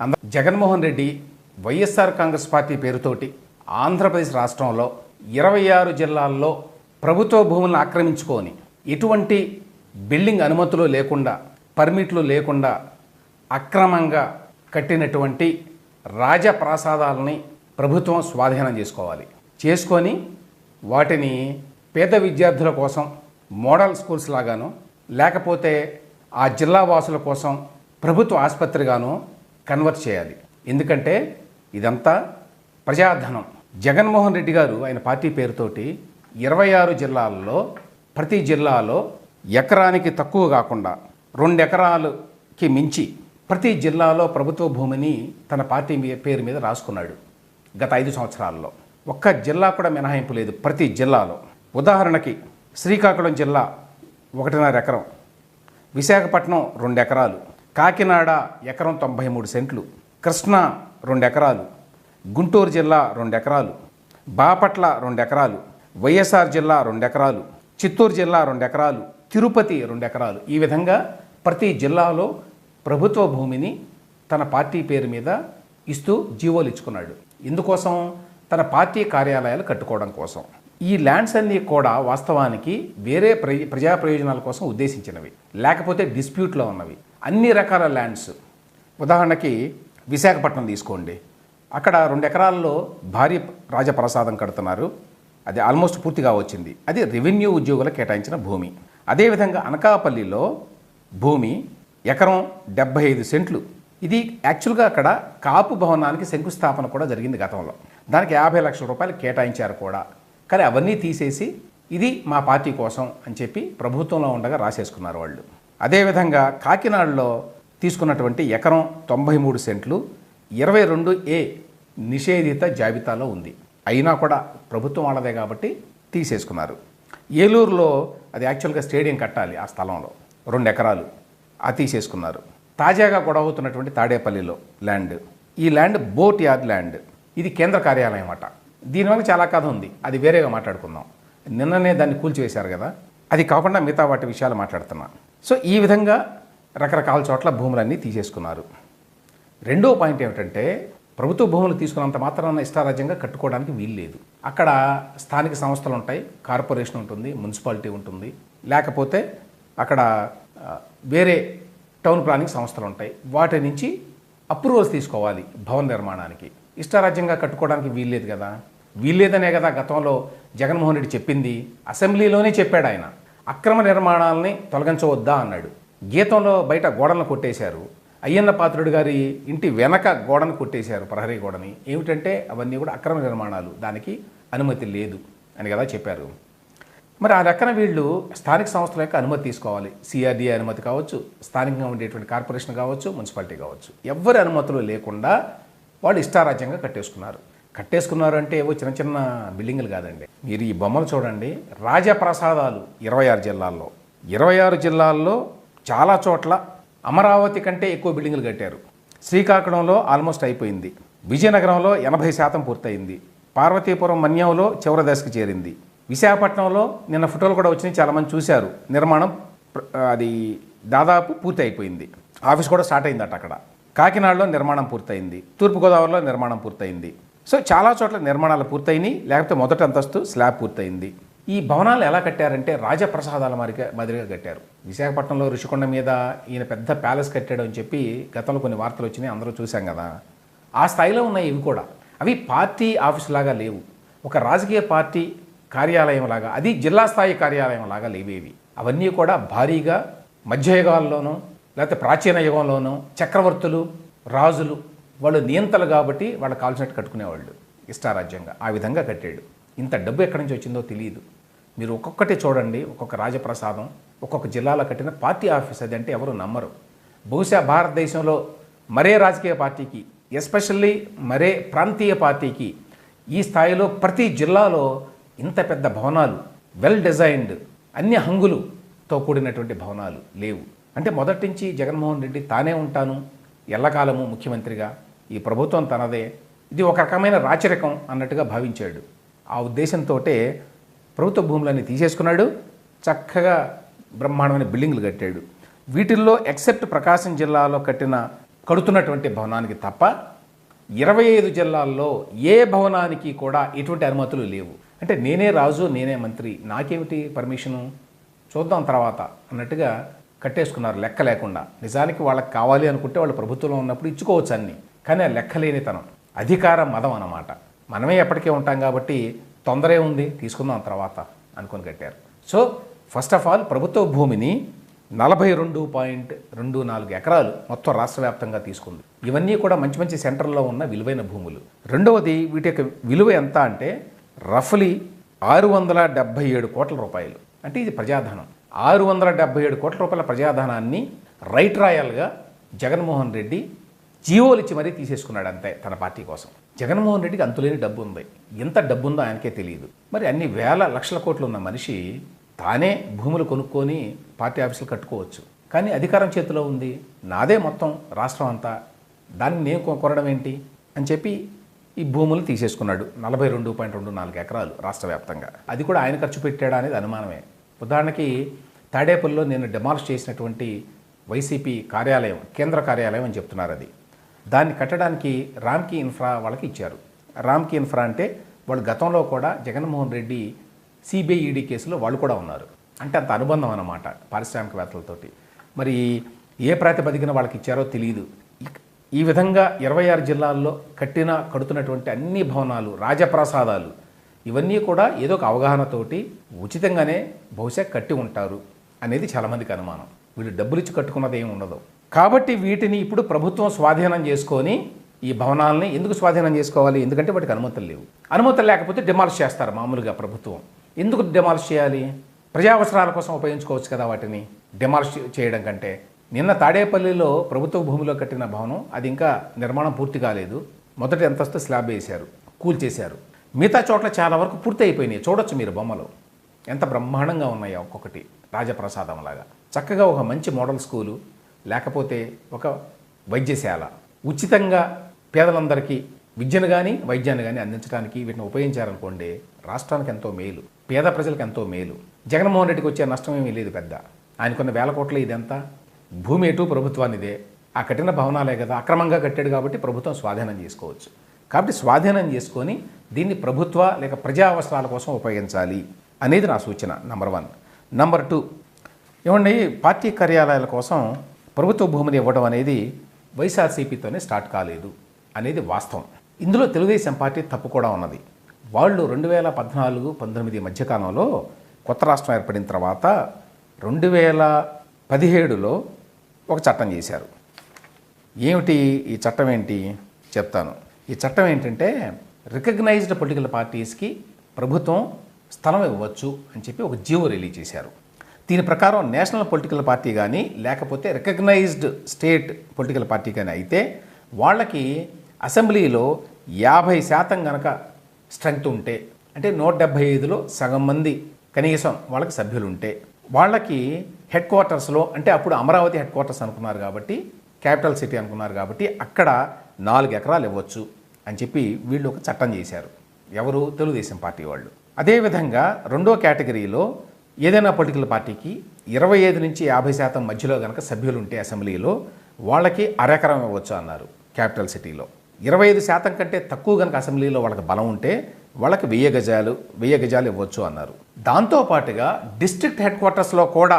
అంద Jaganmohan Reddy YSR Congress party పేరుతోటి ఆంధ్రప్రదేశ్ రాష్ట్రంలో ఇరవై ఆరు జిల్లాల్లో ప్రభుత్వ భూములను ఆక్రమించుకొని ఎటువంటి బిల్డింగ్ అనుమతులు లేకుండా పర్మిట్లు లేకుండా అక్రమంగా కట్టినటువంటి రాజప్రాసాదాలని ప్రభుత్వం స్వాధీనం చేసుకోవాలి. చేసుకొని వాటిని పేద విద్యార్థుల కోసం మోడల్ స్కూల్స్ లాగాను లేకపోతే ఆ జిల్లా వాసుల కోసం ప్రభుత్వ ఆసుపత్రిగాను కన్వర్ట్ చేయాలి. ఎందుకంటే ఇదంతా ప్రజాధనం. జగన్మోహన్ రెడ్డి గారు ఆయన పార్టీ పేరుతోటి ఇరవై ఆరు జిల్లాల్లో ప్రతి జిల్లాలో ఎకరానికి తక్కువ కాకుండా రెండు ఎకరాలకి మించి ప్రతి జిల్లాలో ప్రభుత్వ భూమిని తన పార్టీ మీ- పేరు మీద రాసుకున్నాడు గత ఐదు సంవత్సరాల్లో. ఒక్క జిల్లా కూడా మినహాయింపు లేదు ప్రతి జిల్లాలో. ఉదాహరణకి శ్రీకాకుళం జిల్లా ఒకటిన్నర ఎకరం విశాఖపట్నం రెండు ఎకరాలు కాకినాడ ఎకరం తొంభై మూడు సెంట్లు కృష్ణా రెండు ఎకరాలు గుంటూరు జిల్లా రెండు ఎకరాలు బాపట్ల రెండు ఎకరాలు వైఎస్ఆర్ జిల్లా రెండు ఎకరాలు చిత్తూరు జిల్లా రెండు ఎకరాలు తిరుపతి రెండు ఎకరాలు ఈ విధంగా ప్రతి జిల్లాలో ప్రభుత్వ భూమిని తన పార్టీ పేరు మీద ఇస్తూ జీవోలు ఇచ్చుకున్నాడు. ఇందుకోసం తన పార్టీ కార్యాలయాలు కట్టుకోవడం కోసం. ఈ ల్యాండ్స్ అన్నీ కూడా వాస్తవానికి వేరే ప్ర ప్రజా ప్రయోజనాల కోసం ఉద్దేశించినవి. లేకపోతే డిస్ప్యూట్లో ఉన్నవి. అన్ని రకాల ల్యాండ్స్. ఉదాహరణకి విశాఖపట్నం తీసుకోండి. అక్కడ రెండు ఎకరాల్లో భారీ రాజప్రసాదం కడుతున్నారు. అది ఆల్మోస్ట్ పూర్తిగా వచ్చింది. అది రెవెన్యూ ఉద్యోగులకు కేటాయించిన భూమి. అదేవిధంగా అనకాపల్లిలో భూమి ఎకరం డెబ్బై ఐదు సెంట్లు. ఇది యాక్చువల్గా అక్కడ కాపు భవనానికి శంకుస్థాపన కూడా జరిగింది గతంలో. దానికి యాభై లక్షల రూపాయలు కేటాయించారు కూడా. కానీ అవన్నీ తీసేసి ఇది మా పార్టీ కోసం అని చెప్పి ప్రభుత్వంలో ఉండగా రాసేసుకున్నారు వాళ్ళు. అదేవిధంగా కాకినాడలో తీసుకున్నటువంటి ఎకరం తొంభై మూడు సెంట్లు ఇరవై రెండు ఏ నిషేధిత జాబితాలో ఉంది. అయినా కూడా ప్రభుత్వం వాళ్ళదే కాబట్టి తీసేసుకున్నారు. ఏలూరులో అది యాక్చువల్గా స్టేడియం కట్టాలి ఆ స్థలంలో. రెండు ఎకరాలు. ఆ తీసేసుకున్నారు. తాజాగా గొడవ అవుతున్నటువంటి తాడేపల్లిలో ల్యాండ్. ఈ ల్యాండ్ బోట్ యార్డ్ ల్యాండ్. ఇది కేంద్ర కార్యాలయం అట. దీనివల్ల చాలా కథ ఉంది. అది వేరేగా మాట్లాడుకుందాం. నిన్ననే దాన్ని కూల్చివేశారు కదా. అది కాకుండా మిగతా వాటి విషయాలు మాట్లాడుతున్నా. సో ఈ విధంగా రకరకాల చోట్ల భూములన్నీ తీసేసుకున్నారు. రెండో పాయింట్ ఏమిటంటే ప్రభుత్వ భూములు తీసుకున్నంత మాత్రాన ఇష్టారాజ్యంగా కట్టుకోవడానికి వీలు లేదు. అక్కడ స్థానిక సంస్థలు ఉంటాయి కార్పొరేషన్ ఉంటుంది మున్సిపాలిటీ ఉంటుంది. లేకపోతే అక్కడ వేరే టౌన్ ప్లానింగ్ సంస్థలు ఉంటాయి. వాటి నుంచి అప్రూవల్స్ తీసుకోవాలి భవన నిర్మాణానికి. ఇష్టారాజ్యంగా కట్టుకోవడానికి వీల్లేదు కదా. వీల్లేదనే కదా గతంలో జగన్మోహన్ రెడ్డి చెప్పింది. అసెంబ్లీలోనే చెప్పాడు ఆయన. అక్రమ నిర్మాణాలని తొలగించవద్దా అన్నాడు. గీతంలో బయట గోడలను కొట్టేశారు. అయ్యన్న పాత్రుడు గారి ఇంటి వెనక గోడను కొట్టేశారు ప్రహరీ గోడని. ఏమిటంటే అవన్నీ కూడా అక్రమ నిర్మాణాలు. దానికి అనుమతి లేదు అని కదా చెప్పారు. మరి ఆ లెక్కన వీళ్ళు స్థానిక సంస్థల యొక్క అనుమతి తీసుకోవాలి. సిఆర్డీఏ అనుమతి కావచ్చు స్థానికంగా ఉండేటువంటి కార్పొరేషన్ కావచ్చు మున్సిపాలిటీ కావచ్చు. ఎవరి అనుమతులు లేకుండా వాళ్ళు ఇష్టారాజ్యంగా కట్టేసుకున్నారు. కట్టేసుకున్నారు అంటే ఏవో చిన్న చిన్న బిల్డింగులు కాదండి. మీరు ఈ బొమ్మలు చూడండి. రాజప్రసాదాలు ఇరవై ఆరు జిల్లాల్లో. ఇరవై ఆరు జిల్లాల్లో చాలా చోట్ల అమరావతి కంటే ఎక్కువ బిల్డింగులు కట్టారు. శ్రీకాకుళంలో ఆల్మోస్ట్ అయిపోయింది. విజయనగరంలో ఎనభై శాతం పూర్తయింది. పార్వతీపురం మన్యంలో చివరి దశకు చేరింది. విశాఖపట్నంలో నిన్న ఫోటోలు కూడా వచ్చినాయి. చాలామంది చూశారు. నిర్మాణం అది దాదాపు పూర్తి అయిపోయింది ఆఫీస్ కూడా స్టార్ట్ అయిందట అక్కడ. కాకినాడలో నిర్మాణం పూర్తయింది. తూర్పుగోదావరిలో నిర్మాణం పూర్తయింది. సో చాలా చోట్ల నిర్మాణాలు పూర్తయినాయి లేకపోతే మొదటి అంతస్తు స్లాబ్ పూర్తయింది. ఈ భవనాలు ఎలా కట్టారంటే రాజప్రసాదాల మాదిరిగా మాదిరిగా కట్టారు. విశాఖపట్నంలో ఋషికొండ మీద ఈయన పెద్ద ప్యాలెస్ కట్టాడు అని చెప్పి గతంలో కొన్ని వార్తలు వచ్చినాయి అందరూ చూశాం కదా. ఆ స్థాయిలో ఉన్నాయి ఇవి కూడా. అవి పార్టీ ఆఫీస్ లాగా లేవు. ఒక రాజకీయ పార్టీ కార్యాలయం లాగా అది జిల్లా స్థాయి కార్యాలయం లాగా లేవేవి అవన్నీ కూడా భారీగా మధ్యయుగాల్లోనూ లేకపోతే ప్రాచీన యుగంలోనూ చక్రవర్తులు రాజులు వాళ్ళు నియంతలు కాబట్టి వాళ్ళు కాల్చినట్టు కట్టుకునేవాళ్ళు ఇష్టారాజ్యంగా. ఆ విధంగా కట్టాడు. ఇంత డబ్బు ఎక్కడి నుంచి వచ్చిందో తెలియదు మీరు ఒక్కొక్కటి చూడండి ఒక్కొక్క రాజప్రసాదం ఒక్కొక్క జిల్లాలో కట్టిన పార్టీ ఆఫీస్ అది అంటే ఎవరు నమ్మరు. బహుశా భారతదేశంలో మరే రాజకీయ పార్టీకి ఎస్పెషల్లీ మరే ప్రాంతీయ పార్టీకి ఈ స్థాయిలో ప్రతి జిల్లాలో ఇంత పెద్ద భవనాలు వెల్ డిజైన్డ్ అన్ని హంగులుతో కూడినటువంటి భవనాలు లేవు. అంటే మొదటి నుంచి జగన్మోహన్ రెడ్డి తానే ఉంటాను ఎల్లకాలము ముఖ్యమంత్రిగా. ఈ ప్రభుత్వం తనదే. ఇది ఒక రకమైన రాచరికం అన్నట్టుగా భావించాడు. ఆ ఉద్దేశంతో ప్రభుత్వ భూములన్నీ తీసేసుకున్నాడు. చక్కగా బ్రహ్మాండమైన బిల్డింగ్లు కట్టాడు. వీటిల్లో ఎక్సెప్ట్ ప్రకాశం జిల్లాలో కట్టిన కడుతున్నటువంటి భవనానికి తప్ప ఇరవై ఐదు జిల్లాల్లో ఏ భవనానికి కూడా ఎటువంటి అనుమతులు లేవు. అంటే నేనే రాజు నేనే మంత్రి నాకేమిటి పర్మిషను? చూద్దాం తర్వాత అన్నట్టుగా కట్టేసుకున్నారు లెక్క లేకుండా. నిజానికి వాళ్ళకి కావాలి అనుకుంటే వాళ్ళు ప్రభుత్వంలో ఉన్నప్పుడు ఇచ్చుకోవచ్చు అన్ని. కానీ ఆ లెక్కలేనితనం. అధికార మదం అన్నమాట. మనమే ఎప్పటికే ఉంటాం కాబట్టి తొందరే ఉంది తీసుకుందాం తర్వాత అనుకొని కట్టారు. సో ఫస్ట్ ఆఫ్ ఆల్ ప్రభుత్వ భూమిని నలభై రెండు పాయింట్ రెండు నాలుగు ఎకరాలు మొత్తం రాష్ట్ర వ్యాప్తంగా తీసుకుంది. ఇవన్నీ కూడా మంచి మంచి సెంటర్లో ఉన్న విలువైన భూములు. రెండవది వీటి యొక్క విలువ ఎంత అంటే రఫ్లీ ఆరు వందల డెబ్బై ఏడు కోట్ల రూపాయలు. అంటే ఇది ప్రజాధనం. ఆరు వందల డెబ్బై ఏడు కోట్ల రూపాయల ప్రజాధనాన్ని రైట్ రాయల్గా జగన్మోహన్ రెడ్డి జీవోలు ఇచ్చి మరీ తీసేసుకున్నాడు అంతే తన పార్టీ కోసం. జగన్మోహన్ రెడ్డికి అంతులేని డబ్బు ఉంది ఎంత డబ్బు ఉందో ఆయనకే తెలియదు. మరి అన్ని వేల లక్షల కోట్లు ఉన్న మనిషి తానే భూములు కొనుక్కొని పార్టీ ఆఫీసులు కట్టుకోవచ్చు. కానీ అధికారం చేతిలో ఉంది. నాదే మొత్తం రాష్ట్రం అంతా. దాన్ని నేను కొనడం ఏంటి? అని చెప్పి ఈ భూములు తీసేసుకున్నాడు. నలభై రెండు పాయింట్ రెండు నాలుగు ఎకరాలు రాష్ట్ర వ్యాప్తంగా. అది కూడా ఆయన ఖర్చు పెట్టాడా అనేది అనుమానమే. ఉదాహరణకి తాడేపల్లిలో నేను డెమాలిష్ చేసినటువంటి వైసీపీ కార్యాలయం కేంద్ర కార్యాలయం అని చెప్తున్నారు అది. దాన్ని కట్టడానికి రామ్కి ఇన్ఫ్రా వాళ్ళకి ఇచ్చారు. రామ్కి ఇన్ఫ్రా అంటే వాళ్ళు గతంలో కూడా జగన్మోహన్ రెడ్డి సిబిఐఈడి కేసులో వాళ్ళు కూడా ఉన్నారు. అంటే అంత అనుబంధం అన్నమాట పారిశ్రామికవేత్తలతోటి. మరి ఏ ప్రాతిపదికన వాళ్ళకి ఇచ్చారో తెలియదు ఈ విధంగా ఇరవై ఆరు జిల్లాల్లో కట్టిన కడుతున్నటువంటి అన్ని భవనాలు రాజప్రసాదాలు ఇవన్నీ కూడా ఏదో ఒక అవగాహనతోటి ఉచితంగానే బహుశా కట్టి ఉంటారు అనేది చాలామందికి అనుమానం. వీళ్ళు డబ్బులు ఇచ్చి కట్టుకున్నది ఏమి ఉండదు. కాబట్టి వీటిని ఇప్పుడు ప్రభుత్వం స్వాధీనం చేసుకొని ఈ భవనాలని ఎందుకు స్వాధీనం చేసుకోవాలి? ఎందుకంటే వాటికి అనుమతులు లేవు. అనుమతులు లేకపోతే డిమాలిష్ చేస్తారు మామూలుగా ప్రభుత్వం. ఎందుకు డిమాలిష్ చేయాలి? ప్రజా అవసరాల కోసం ఉపయోగించుకోవచ్చు కదా వాటిని. డిమాలిష్ చేయడం కంటే. నిన్న తాడేపల్లిలో ప్రభుత్వ భూమిలో కట్టిన భవనం అది ఇంకా నిర్మాణం పూర్తి కాలేదు. మొదటి అంతస్తు స్లాబ్ వేశారు కూల్చేశారు మిగతా చోట్ల చాలా వరకు పూర్తి అయిపోయినాయి. చూడొచ్చు మీరు బొమ్మలు. ఎంత బ్రహ్మాండంగా ఉన్నాయో ఒక్కొక్కటి రాజప్రసాదం లాగా. చక్కగా ఒక మంచి మోడల్ స్కూలు. లేకపోతే ఒక వైద్యశాల. ఉచితంగా పేదలందరికీ విద్యను కానీ వైద్యాన్ని కానీ అందించడానికి వీటిని ఉపయోగించారనుకోండి రాష్ట్రానికి ఎంతో మేలు. పేద ప్రజలకు ఎంతో మేలు. జగన్మోహన్ రెడ్డికి వచ్చే నష్టం ఏమీ లేదు పెద్ద. ఆయనకున్న వేల కోట్లు ఇదంతా? భూమి ఎటు? ప్రభుత్వానిదే ఆ కట్టిన భవనాలే కదా. అక్రమంగా కట్టాడు కాబట్టి ప్రభుత్వం స్వాధీనం చేసుకోవచ్చు. కాబట్టి స్వాధీనం చేసుకొని దీన్ని ప్రభుత్వ లేక ప్రజా అవసరాల కోసం ఉపయోగించాలి అనేది నా సూచన నంబర్ వన్. Number two. ఏమండి పార్టీ కార్యాలయాల కోసం ప్రభుత్వ భూమిని ఇవ్వడం అనేది వైఎస్ఆర్సీపీతోనే స్టార్ట్ కాలేదు అనేది వాస్తవం. ఇందులో తెలుగుదేశం పార్టీ తప్పు కూడా ఉన్నది. వాళ్ళు రెండు వేల పద్నాలుగు పంతొమ్మిది మధ్యకాలంలో కొత్త రాష్ట్రం ఏర్పడిన తర్వాత రెండు వేల పదిహేడులో ఒక చట్టం చేశారు. ఏమిటి ఈ చట్టం ఏంటి? చెప్తాను. ఈ చట్టం ఏంటంటే రికగ్నైజ్డ్ పొలిటికల్ పార్టీస్కి ప్రభుత్వం స్థలం ఇవ్వచ్చు అని చెప్పి ఒక జీవో రిలీజ్ చేశారు. దీని ప్రకారం నేషనల్ పొలిటికల్ పార్టీ కానీ లేకపోతే రికగ్నైజ్డ్ స్టేట్ పొలిటికల్ పార్టీ కానీ అయితే వాళ్ళకి అసెంబ్లీలో యాభై శాతం గనక స్ట్రెంగ్త్ ఉంటే అంటే నూట డెబ్భై ఐదులో సగం మంది కనీసం వాళ్ళకి సభ్యులు ఉంటే వాళ్ళకి హెడ్ క్వార్టర్స్లో అంటే అప్పుడు అమరావతి హెడ్ క్వార్టర్స్ అనుకున్నారు కాబట్టి క్యాపిటల్ సిటీ అనుకున్నారు కాబట్టి అక్కడ నాలుగు ఎకరాలు ఇవ్వచ్చు అని చెప్పి వీళ్ళు ఒక చట్టం చేశారు. ఎవరు? తెలుగుదేశం పార్టీ వాళ్ళు. అదేవిధంగా రెండో కేటగిరీలో ఏదైనా పొలిటికల్ పార్టీకి ఇరవై ఐదు నుంచి యాభై శాతం మధ్యలో కనుక సభ్యులు ఉంటే అసెంబ్లీలో వాళ్ళకి అరెకరం ఇవ్వచ్చు అన్నారు క్యాపిటల్ సిటీలో. ఇరవై ఐదు శాతం కంటే తక్కువ కనుక అసెంబ్లీలో వాళ్ళకి బలం ఉంటే వాళ్ళకి వెయ్యి గజాలు వెయ్యి గజాలు ఇవ్వచ్చు అన్నారు. దాంతోపాటుగా డిస్ట్రిక్ట్ హెడ్ క్వార్టర్స్లో కూడా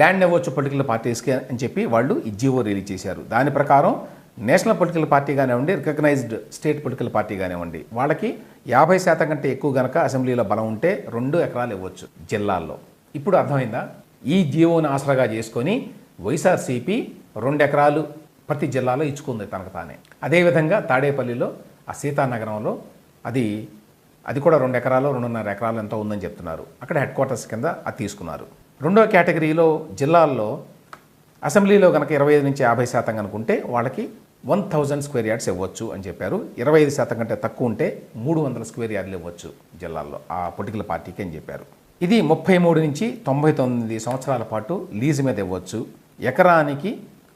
ల్యాండ్ ఇవ్వచ్చు పొలిటికల్ పార్టీస్కి అని చెప్పి వాళ్ళు ఈ జీవో రిలీజ్ చేశారు. దాని ప్రకారం నేషనల్ పొలిటికల్ పార్టీ కానివ్వండి రికగ్నైజ్డ్ స్టేట్ పొలిటికల్ పార్టీ కానివ్వండి వాళ్ళకి యాభై శాతం కంటే ఎక్కువ గనక అసెంబ్లీలో బలం ఉంటే రెండు ఎకరాలు ఇవ్వచ్చు జిల్లాల్లో. ఇప్పుడు అర్థమైందా? ఈ జీవోని ఆసరాగా చేసుకొని వైఎస్ఆర్సీపీ రెండు ఎకరాలు ప్రతి జిల్లాలో ఇచ్చుకుంది తనకు తానే. అదేవిధంగా తాడేపల్లిలో ఆ సీతానగరంలో అది అది కూడా రెండు ఎకరాలు రెండున్నర ఎకరాలు ఎంతో ఉందని చెప్తున్నారు. అక్కడ హెడ్ క్వార్టర్స్ కింద అది తీసుకున్నారు. రెండో కేటగిరీలో జిల్లాల్లో అసెంబ్లీలో కనుక ఇరవై ఐదు నుంచి యాభై శాతం కనుకుంటే వాళ్ళకి వన్ థౌజండ్ స్క్వేర్ యార్డ్స్ ఇవ్వచ్చు అని చెప్పారు. ఇరవై ఐదు శాతం కంటే తక్కువ ఉంటే మూడు వందల స్క్వేర్ యార్డ్లు ఇవ్వచ్చు జిల్లాల్లో ఆ పొలిటికల్ పార్టీకి అని చెప్పారు. ఇది ముప్పై మూడు నుంచి తొంభై తొమ్మిది సంవత్సరాల పాటు లీజు మీద ఇవ్వచ్చు. ఎకరానికి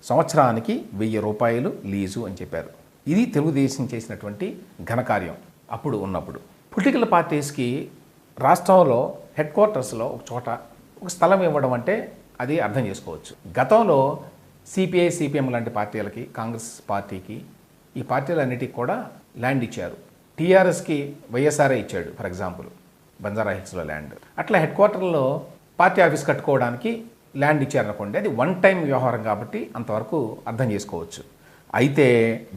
సంవత్సరానికి వెయ్యి రూపాయలు లీజు అని చెప్పారు. ఇది తెలుగుదేశం చేసినటువంటి ఘనకార్యం అప్పుడు ఉన్నప్పుడు. పొలిటికల్ పార్టీస్కి రాష్ట్రంలో హెడ్ క్వార్టర్స్లో ఒక చోట ఒక స్థలం ఇవ్వడం అంటే అది అర్థం చేసుకోవచ్చు. గతంలో సిపిఐ సిపిఎం లాంటి పార్టీలకి కాంగ్రెస్ పార్టీకి ఈ పార్టీలన్నిటికీ కూడా ల్యాండ్ ఇచ్చారు. టీఆర్ఎస్కి వైఎస్ఆర్ఏ ఇచ్చాడు ఫర్ ఎగ్జాంపుల్. బంజారా హిల్స్లో ల్యాండ్. అట్లా హెడ్ క్వార్టర్లో పార్టీ ఆఫీస్ కట్టుకోవడానికి ల్యాండ్ ఇచ్చారనుకోండి అది వన్ టైం వ్యవహారం కాబట్టి అంతవరకు అర్థం చేసుకోవచ్చు. అయితే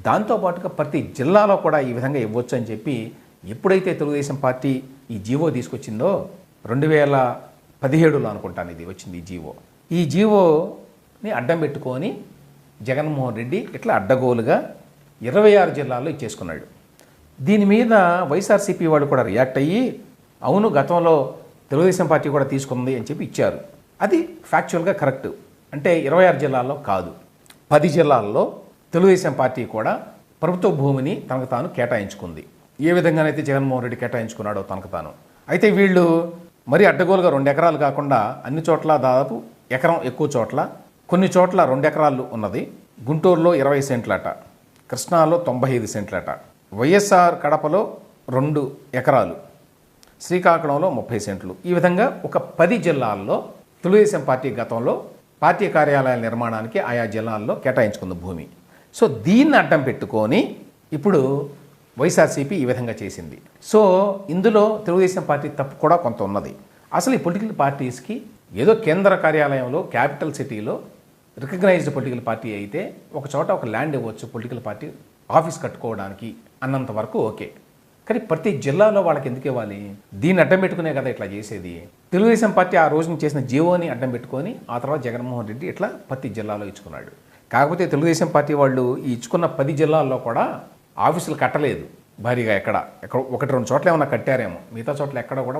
దాంతోపాటుగా ప్రతి జిల్లాలో కూడా ఈ విధంగా ఇవ్వచ్చు అని చెప్పి ఎప్పుడైతే తెలుగుదేశం పార్టీ ఈ జీవో తీసుకొచ్చిందో రెండు వేల పదిహేడులో అనుకుంటాను ఇది వచ్చింది ఈ జీవో. ఈ జీవోని అడ్డం పెట్టుకొని జగన్మోహన్ రెడ్డి ఇట్లా అడ్డగోలుగా ఇరవై ఆరు జిల్లాల్లో ఇచ్చేసుకున్నాడు. దీని మీద వైఎస్ఆర్సీపీ వాళ్ళు కూడా రియాక్ట్ అయ్యి అవును గతంలో తెలుగుదేశం పార్టీ కూడా తీసుకుంది అని చెప్పి ఇచ్చారు. అది ఫ్యాక్చువల్గా కరెక్ట్ అంటే ఇరవై ఆరు జిల్లాల్లో కాదు. పది జిల్లాల్లో తెలుగుదేశం పార్టీ కూడా ప్రభుత్వ భూమిని తనకు తాను కేటాయించుకుంది. ఏ విధంగానైతే జగన్మోహన్ రెడ్డి కేటాయించుకున్నాడో తనకు తాను. అయితే వీళ్ళు మరీ అడ్డగోలుగా రెండు ఎకరాలు కాకుండా అన్ని చోట్ల దాదాపు ఎకరం ఎక్కువ చోట్ల కొన్ని చోట్ల రెండు ఎకరాలు ఉన్నది. గుంటూరులో ఇరవై సెంట్లట కృష్ణాలో తొంభై ఐదు సెంట్లట. వైఎస్ఆర్ కడపలో రెండు ఎకరాలు. శ్రీకాకుళంలో ముప్పై సెంట్లు. ఈ విధంగా ఒక పది జిల్లాల్లో తెలుగుదేశం పార్టీ గతంలో పార్టీ కార్యాలయాల నిర్మాణానికి ఆయా జిల్లాల్లో కేటాయించుకుంది భూమి. సో దీన్ని అడ్డం పెట్టుకొని ఇప్పుడు వైఎస్ఆర్సీపీ ఈ విధంగా చేసింది. సో ఇందులో తెలుగుదేశం పార్టీ తప్పు కూడా కొంత ఉన్నది. అసలు ఈ పొలిటికల్ పార్టీస్కి ఏదో కేంద్ర కార్యాలయంలో క్యాపిటల్ సిటీలో రికగ్నైజ్డ్ పొలిటికల్ పార్టీ అయితే ఒక చోట ఒక ల్యాండ్ ఇవ్వచ్చు పొలిటికల్ పార్టీ ఆఫీస్ కట్టుకోవడానికి అన్నంత వరకు ఓకే. కానీ ప్రతి జిల్లాలో వాళ్ళకి ఎందుకు ఇవ్వాలి? దీన్ని అడ్డం పెట్టుకునే కదా ఇట్లా చేసేది? తెలుగుదేశం పార్టీ ఆ రోజున చేసిన జీవోని అడ్డం పెట్టుకొని ఆ తర్వాత జగన్మోహన్ రెడ్డి ఇట్లా ప్రతి జిల్లాలో ఇచ్చుకున్నాడు. కాకపోతే తెలుగుదేశం పార్టీ వాళ్ళు ఈ ఇచ్చుకున్న పది జిల్లాల్లో కూడా ఆఫీసులు కట్టలేదు. భారీగా ఎక్కడ? ఎక్కడ ఒకటి రెండు చోట్ల ఏమైనా కట్టారేమో. మిగతా చోట్ల ఎక్కడ కూడా వాళ్ళు